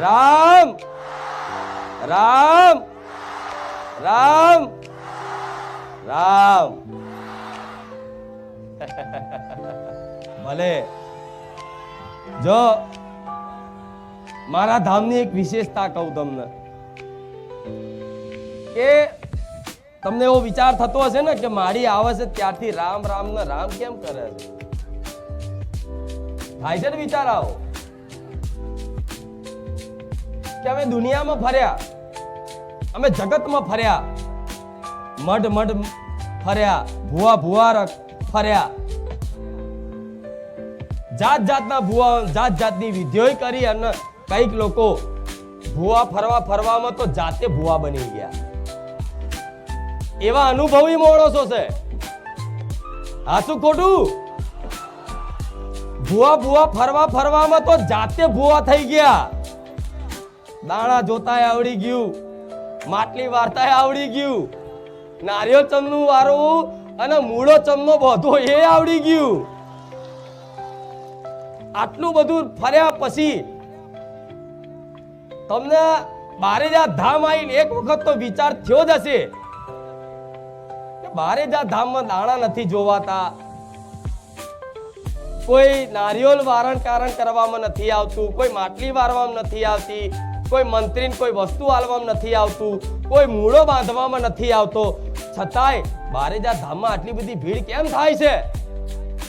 રામ! રામ! રામ! રામ! ભલે. જો, મારા ધામની એક વિશેષતા કહું તમને. કે તમને એવો વિચાર થતો હશે ને કે મારી આવે છે ત્યારથી રામ રામ ને રામ કેમ કરે છે? થાય છે ને વિચાર આવો. કે અમે દુનિયામાં ફર્યા. અમે જગતમાં ફર્યા. મઢ મઢ ફર્યા, ભુવા ભુવા ફર્યા. જાત જાતના ભુવા જાત જાતની વિધિઓય કરી અને કંઈક લોકો ભુવા ફરવા ફરવામાં તો જાતે ભુવા બની ગયા. એવા અનુભવી માણસો છે. શું ખોટું? ભુવા ભુવા ફરવા ફરવામાં તો જાતે ભુવા થઈ ગયા. દાણા જોતાય આવડી ગયું. માટલી વાર્તાય આવડી ગયું. નારિયેળ ચમનું વારવું અને મૂળો ચમનો બધો એ આવડી ગયું. આટલું બધું ફર્યા પછી તમને બારેજા ધામ આવીને એક વખત તો વિચાર થયો જ હશે. બારે બારેજા ધામમાં દાણા નથી જોવાતા. કોઈ નારિયોલ વારણ કારણ કરવામાં નથી આવતું, કોઈ માટલી વારવામાં નથી આવતી. કોઈ મંત્રીને કોઈ વસ્તુ આલવામાં નથી આવતું, કોઈ મૂળો બાંધવામાં નથી આવતો. છતાંય બારેજા ધામમાં આટલી બધી ભીડ કેમ થાય છે?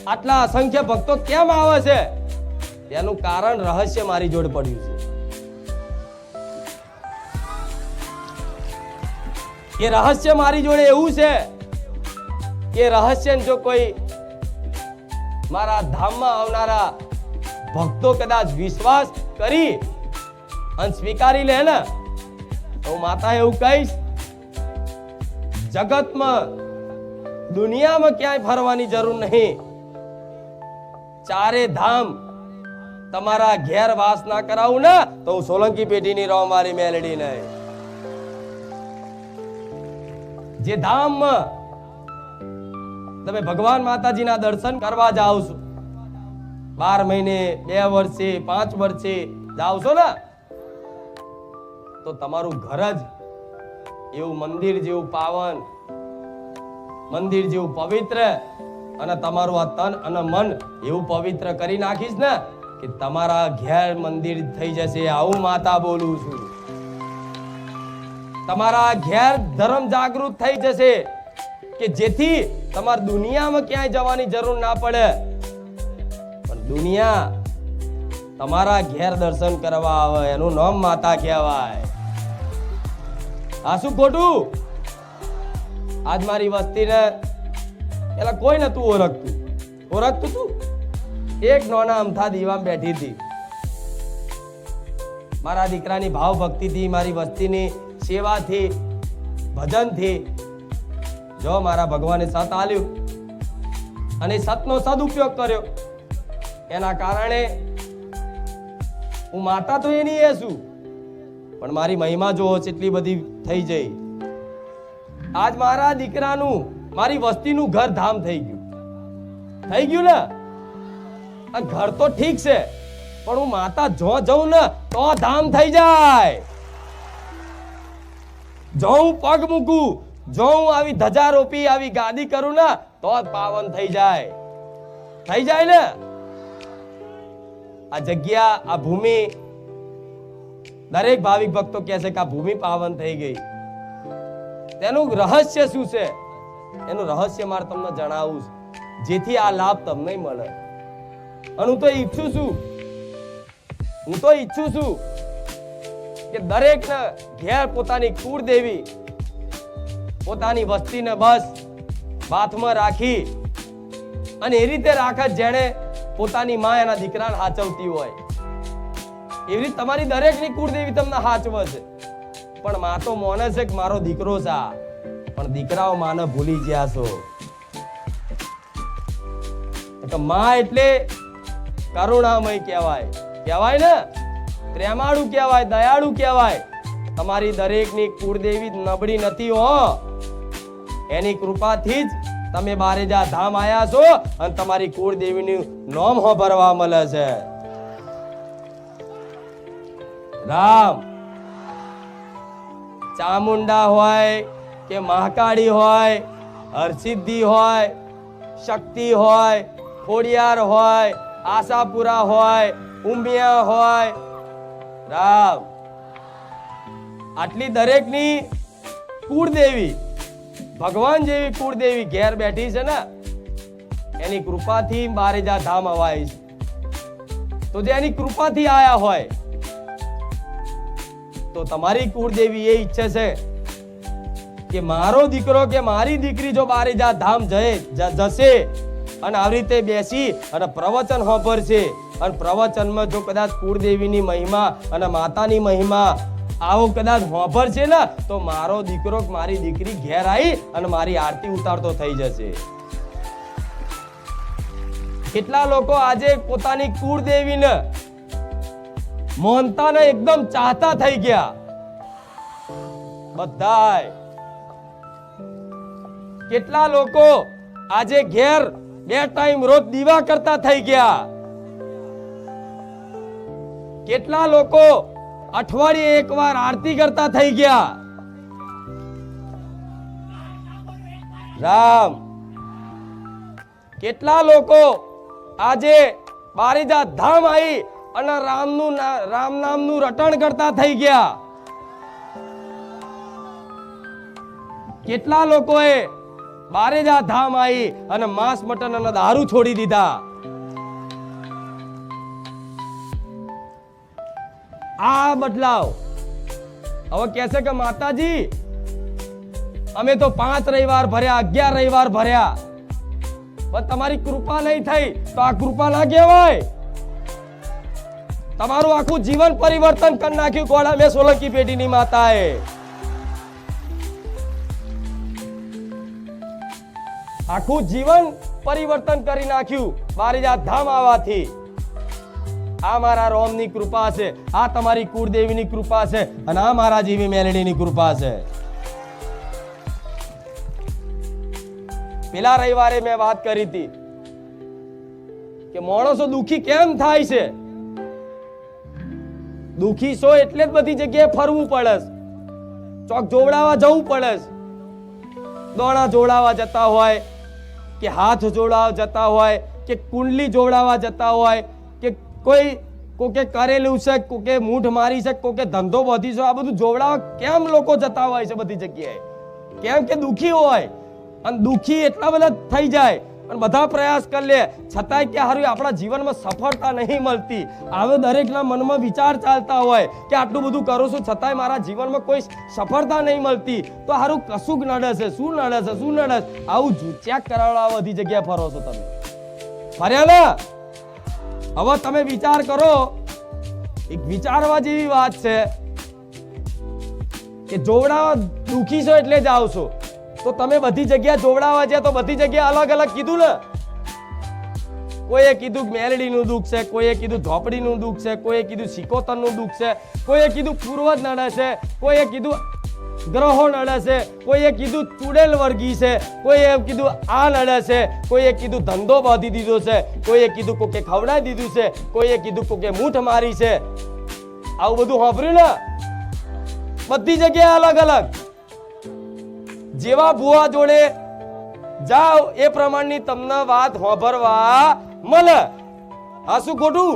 આટલા અસંખ્ય ભક્તો કેમ આવે છે? તેનું કારણ રહસ્ય મારી જોડે પડ્યું છે. એ રહસ્ય મારી જોડે એવું છે કે રહસ્ય જો કોઈ મારા ધામમાં આવનારા ભક્તો કદાચ વિશ્વાસ કરી અને સ્વીકારી લે ને, તો માતા એવું કહીશ, જગતમાં, દુનિયામાં ક્યાંય ફરવાની જરૂર નહીં. ચારે ધામ તમારા ઘેર વાસ ના કરાવું ને, તો હું સોલંકી પેઢીની રહો મારી મેલડી નહીં જે ધામમાં તમે ભગવાન માતાજીના દર્શન કરવા જાઓ છો, બાર મહિને, બે વર્ષે, પાંચ વર્ષે જાઓ છો ને તો તમારું ઘર જ એવું મંદિર જેવું પાવન, મંદિર જેવું પવિત્ર અને તમારું આ તન અને મન એવું પવિત્ર કરી નાખીશ ને કે તમારા ઘેર મંદિર થઈ જશે આવું માતા બોલું છું. તમારા ઘેર ધર્મ જાગૃત થઈ જશે કે જેથી તમારે દુનિયામાં ક્યાંય જવાની જરૂર ના પડે. પણ દુનિયા તમારા ઘેર દર્શન કરવા આવે, એનું નામ માતા કહેવાય. આ શું ખોટું? આજ મારી વસ્તીને પેલા કોઈ નતું ઓળખતું. ઓળખતું તું? એક નોના અમથા દીવામાં બેઠી હતી. મારા દીકરાની ભાવ ભક્તિથી મારી વસ્તીની સેવાથી, ભજનથી જો મારા ભગવાને સત આલ્યું અને સતનો સદુપયોગ કર્યો. એના કારણે હું માતા તો એની એ છું. પણ મારી મહિમા જો એટલી બધી થઈ જઈ. આજ મારા દીકરાનું, મારી વસ્તીનું ઘર ધામ થઈ ગયું. થઈ ગયું ને? આ ઘર તો ઠીક છે, પણ હું માતા જો જઉં ને, તો ધામ થઈ જાય. જો હું પગ મૂકું, જો હું આવી ધજા રોપી આવી ગાદી કરું ને, તો પાવન થઈ જાય. થઈ જાય ને? આ જગ્યા, આ ભૂમિ દરેક ભાવિક ભક્તો કહે છે કે આ ભૂમિ પાવન થઈ ગઈ. તેનું રહસ્ય શું છે? એનું રહસ્ય મારે તમને જણાવું જેથી આ લાભ તમને મળે. અને હું તો ઈચ્છું છું, હું તો ઈચ્છું છું કે દરેક ઘેર પોતાની કુળદેવી, પોતાની વસ્તીને બસ, બાથમાં રાખી અને એ રીતે રાખે જેણે પોતાની મા એના દીકરાને સાચવતી હોય. એવી રીતે તમારી દરેકની કુળદેવી તમને હાચવે છે. પણ માં તો મોને છે કે મારો દીકરો છે પણ દીકરાઓ માને ભૂલી ગયા છો. એટલે માં એટલે કરુણામય કહેવાય. કહેવાય ને? પ્રેમાળુ કહેવાય, દયાળુ કહેવાય. તમારી દરેકની કુળદેવી નબળી નથી હો. એની કૃપાથી જ તમે બારેજા ધામ આયા છો અને તમારી કુળદેવીનું નામ હોભરવા મળે છે. રામ. ચામુંડા હોય કે મહાકાળી હોય, હરસિદ્ધિ હોય, શક્તિ હોય, ખોડિયાર હોય, આશાપુરા હોય, ઉમિયા હોય. રામ. આટલી દરેકની કુળદેવી, ભગવાન જેવી કુળદેવી ઘેર બેઠી છે ને, એની કૃપાથી બારેજા ધામ અવાય છે. તો જે એની કૃપાથી આયા હોય તો તમારી કુળદેવી એ ઈચ્છે છે કે મારો દીકરો કે મારી દીકરી જો બારેજા ધામ જય જશે. અને આવી રીતે બેસી અને પ્રવચન સાંભળશે અને પ્રવચનમાં જો કદાચ કુળદેવીની મહિમા અને માતાની મહિમા આવો કદાચ સાંભળશે ને, તો મારો દીકરો મારી દીકરી ઘેર આવી અને મારી આરતી ઉતારતો થઈ જશે. કેટલા લોકો આજે પોતાની કુળદેવીને મોહનતાને એકદમ ચાહતા થઈ ગયા. બધાય. કેટલા લોકો આજે ઘેર બે ટાઈમ રોજ દીવા કરતા થઈ ગયા. કેટલા લોકો અઠવાડિયે એકવાર આરતી કરતા થઈ ગયા. રામ. કેટલા લોકો આજે બારીજા ધામ આવી અને રામનું રામ નામનું રટણ કરતા થઈ ગયા. કેટલા લોકોએ બારેજા ધામ આવી અને માંસ મટન અને દારૂ છોડી દીધા. આ બદલાવ. હવે કહેશે કે માતાજી, અમે તો પાંચ રવિવાર ભર્યા, અગિયાર રવિવાર ભર્યા. પણ તમારી કૃપા નહીં થઈ, તો આ કૃપા ના કહેવાય તમારું આખું જીવન પરિવર્તન કરી નાખ્યું કોડા મેં સોલંકી પેઢીની માતાએ. આખું જીવન પરિવર્તન કરી નાખ્યું બારીજા ધામ આવવાથી આ મારા રોમની કૃપા છે, આ તમારી કુળદેવીની કૃપા છે અને આ મારા જીવી મેલડીની કૃપા છે. પેલા રવિવારે મેં વાત કરી હતી કે માણસો દુખી કેમ થાય છે? દુખી છો એટલે જ બધી જગ્યાએ ફરવું પડસ ચોક જોવડાવવા જવું પડસ દોડા જોડાવા જતા હોય, કે હાથ જોડાવા જતા હોય, કે કુંડલી જોડાવા જતા હોય, કે કોઈ, કોકે કરેલું છે, કોકે મૂઠ મારી છે, કોકે ધંધો વધી છે, આ બધું જોવડાવા કેમ લોકો જતા હોય છે બધી જગ્યાએ? કેમ કે દુખી હોય? અને દુખી એટલા બધા થઈ જાય અને બધા પ્રયાસ કરી લે. છતાંય કે હારું, આપણા જીવનમાં સફળતા નહીં મળતી. આવે દરેકના મનમાં વિચાર ચાલતા હોય કે આટલું બધું કરું છું, છતાંય મારા જીવનમાં કોઈ સફળતા નહીં મળતી. તો હારું, કશું નડે છે. શું નડે છે? શું નડે છે? આવું ચેક કરાવવા બધી જગ્યાએ ફરો છો તમે. ફર્યા ને હવે તમે વિચાર કરો. એક વિચારવા જેવી વાત છે કે જોવડાવા દુખી છો એટલે જ આવશો તો તમે બધી જગ્યા જોવડાવવા છે તો બધી જગ્યા અલગ અલગ કીધું ને? કોઈએ કીધું મેલડીનું દુઃખ છે, કોઈએ કીધું ઝોપડીનું દુઃખ છે, કોઈએ કીધું સિકોતરનું દુઃખ છે, કોઈએ કીધું પૂર્વજ નડે છે, કોઈએ કીધું ગ્રહો નડે છે, કોઈએ કીધું ચુડેલ વર્ગી છે, કોઈએ કીધું આ નડે છે, કોઈએ કીધું ધંધો બાંધી દીધો છે, કોઈએ કીધું કોકે ખવડાવી દીધું છે, કોઈએ કીધું કોકે મૂઠ મારી છે. આવું બધું સાંભળ્યું ને? બધી જગ્યાએ અલગ અલગ. જેવા ભુવા જોડે જાઓ, એ પ્રમાણની તમને વાત હોભરવા મળે આ શું ખોટું?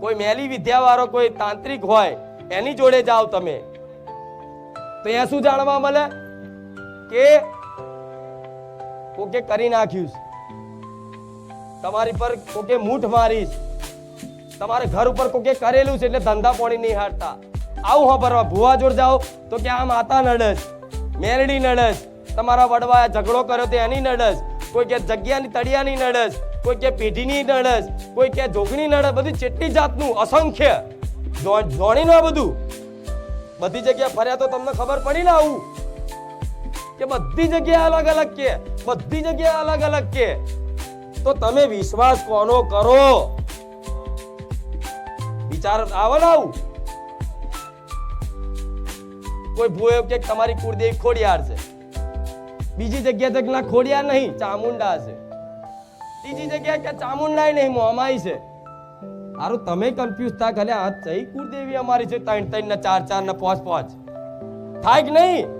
કોઈ મેલી વિદ્યાવાળો, કોઈ તાંત્રિક હોય, એની જોડે જાઓ તમે. તો એ શું જાણવા મળે? કે કોકે કરી નાખ્યું તમારી પર કોકે મૂઠ મારીશ તમારે ઘર ઉપર કોકે કરેલું છે એટલે ધંધા પાણી નહીં હારતા. આવું સાંભળવા ભુવા જોડ જાઓ. તો કે આ માતા નડસ મેરડી નડસ તમારા વડવાએ ઝઘડો કર્યો તો એની નડસ કોઈ કે જગ્યાની તળિયાની નડસ કોઈ કે પેઢીની નડસ કોઈ કે જોગણી નડસ બધી ચેટલી જાતનું, અસંખ્ય. જોણીનું આ બધું. બધી જગ્યાએ ફર્યા તો તમને ખબર પડી ને આવું? કે બધી જગ્યાએ અલગ અલગ કે, બધી જગ્યાએ અલગ અલગ કે. તો તમે વિશ્વાસ કોનો કરો? વિચાર આવે ને આવું? કોઈ ભૂ કે તમારી કુળદેવી ખોડિયાર છે. બીજી જગ્યાએ તો ના ખોડિયાર નહીં, ચામુંડા છે. ત્રીજી જગ્યાએ કે ચામુંડાય નહીં, મોમાઈ છે. હારું, તમે કન્ફ્યુઝ થાય ખાલી આ ચઈ કુળદેવી અમારી છે? ત્રણ ત્રણ ને ચાર ચાર ને પાંચ પાંચ. થાય કે નહીં.